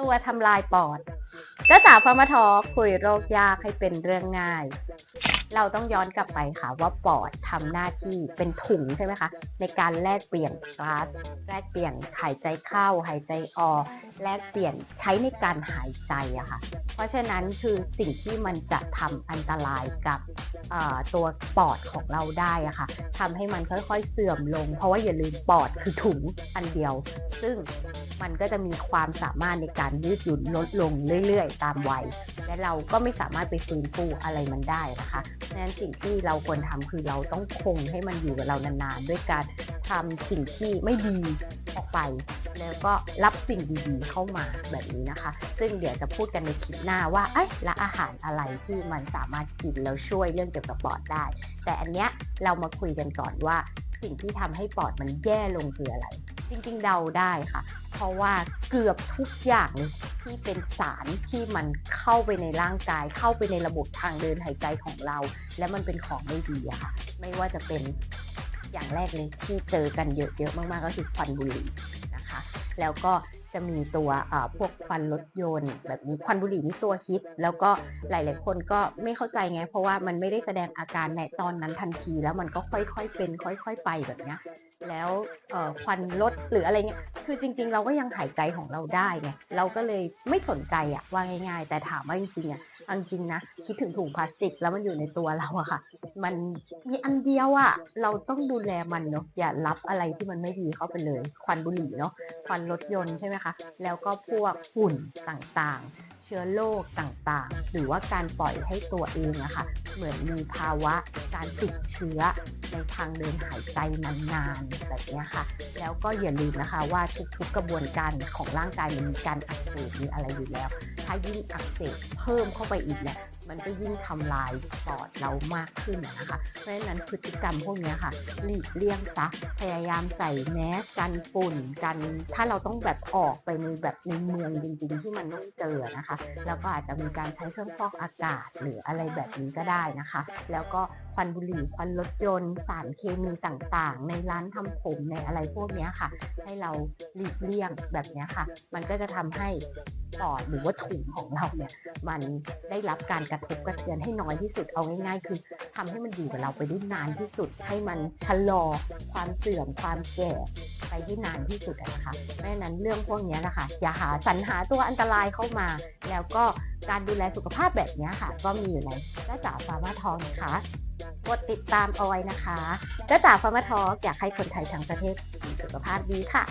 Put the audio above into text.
ตัวทำลายปอด เจ้าจ๋าฟาร์มาทอคุยโรคยากให้เป็นเรื่องง่าย เราต้องย้อนกลับไปค่ะว่าปอดทำหน้าที่เป็นถุงใช่ไหมคะ ในการแลกเปลี่ยนก๊าซแลกเปลี่ยนหายใจเข้าหายใจออกแลกเปลี่ยนใช้ในการหายใจอะค่ะ เพราะฉะนั้นคือสิ่งที่มันจะทำอันตรายกับตัวปอดของเราได้อะค่ะทำให้มันค่อยๆเสื่อมลง เพราะว่าอย่าลืมปอดคือถุงอันเดียว ซึ่งมันก็จะมีความสามารถในการยืดหยุ่นลดลงเรื่อยๆตามวัย และเราก็ไม่สามารถไปฟื้นฟูอะไรมันได้นะคะดังนั้นสิ่งที่เราควรทำคือเราต้องคงให้มันอยู่กับเรานานๆ ด้วยการทำสิ่งที่ไม่ดีออกไป แล้วก็รับสิ่งดีๆเข้ามาแบบนี้นะคะ ซึ่งเดี๋ยวจะพูดกันในคลิปหน้าว่าเอ้ยและอาหารอะไรที่มันสามารถกินแล้วช่วยเรื่องเกี่ยวกับปอดได้ แต่อันเนี้ยเรามาคุยกันก่อนว่าสิ่งที่ทำให้ปอดมันแย่ลงคืออะไร จริงๆเดาได้ค่ะ เพราะว่าเกือบทุกอย่างที่เป็นสารที่มันเข้าไปในร่างกาย เข้าไปในระบบทางเดินหายใจของเรา และมันเป็นของไม่ดีอะค่ะไม่ว่าจะเป็นอย่างแรกเลยที่เจอกันเยอะๆมากๆก็คือควันบุหรี่นะคะ แล้วก็จะมีตัวเอ่อพวกควันรถยนต์ แบบนี้ควันบุหรี่นี่ตัวฮิต แล้วก็หลาย ๆ คนก็ไม่เข้าใจไง เพราะว่ามันไม่ได้แสดงอาการในตอนนั้นทันที แล้วมันก็ค่อย ๆ เป็น ค่อย ๆ ไปแบบนี้แล้วเอ่อควันรถหรืออะไรเงี้ยคือจริง ๆ เราก็ยังหายใจของเราได้ไงเราก็เลยไม่สนใจอะว่าง่าย ๆ แต่ถามว่าจริงๆอะ เอาจริงนะคิดถึงถุงพลาสติกแล้วมันอยู่ในตัวเราอะค่ะ มันมีอันเดียวอะเราต้องดูแลมันเนาะอย่ารับอะไรที่มันไม่ดีเข้าไปเลย ควันบุหรี่เนาะควันรถยนต์ใช่ไหมคะ แล้วก็พวกฝุ่นต่างๆ เชื้อโรคต่างๆ หรือว่าการปล่อยให้ตัวเองอะค่ะ เหมือนมีภาวะการติดเชื้อในทางเดินหายใจนานๆแบบนี้ค่ะ แล้วก็อย่าลืมนะคะว่าทุกๆกระบวนการของร่างกายมันมีการอักเสบมีอะไรอยู่แล้ว ถ้ายิ่งอักเสบเพิ่มเข้าไปอีกเนี่ยมันก็ยิ่งทำลายปอดเรามากขึ้นนะคะเพราะฉะนั้นพฤติกรรมพวกนี้ค่ะหลีกเลี่ยงซะพยายามใส่แมสกันฝุ่นกัน ถ้าเราต้องแบบออกไปในแบบในเมืองจริง ๆ ที่มันต้องเจอนะคะ แล้วก็อาจจะมีการใช้เครื่องฟอกอากาศหรืออะไรแบบนี้ก็ได้นะคะ แล้วก็ควันบุหรี่ควันรถยนต์ สารเคมีต่างๆ ในร้านทำผมในอะไรพวกนี้ค่ะ ให้เราหลีกเลี่ยงแบบนี้ค่ะ มันก็จะทำให้ ปอดหรือว่าถุงของเราเนี่ยมันได้รับการกระทบกระเทือนให้น้อยที่สุดเอาง่าย ๆ คือทำให้มันอยู่กับเราไปได้นานที่สุด ให้มันชะลอความเสื่อมความแก่ไปให้นานที่สุดนะคะเพราะนั้นเรื่องพวกนี้นะคะอย่าหาสรรหาตัวอันตรายเข้ามา แล้วก็การดูแลสุขภาพแบบนี้ค่ะ ก็มีอยู่ในจ้าจ๋าฟาร์มาทองนะคะกดติดตามเอาไว้นะคะจ้าจ๋าฟาร์มาทองอยากให้คนไทยทั้งประเทศมีสุขภาพดีค่ะ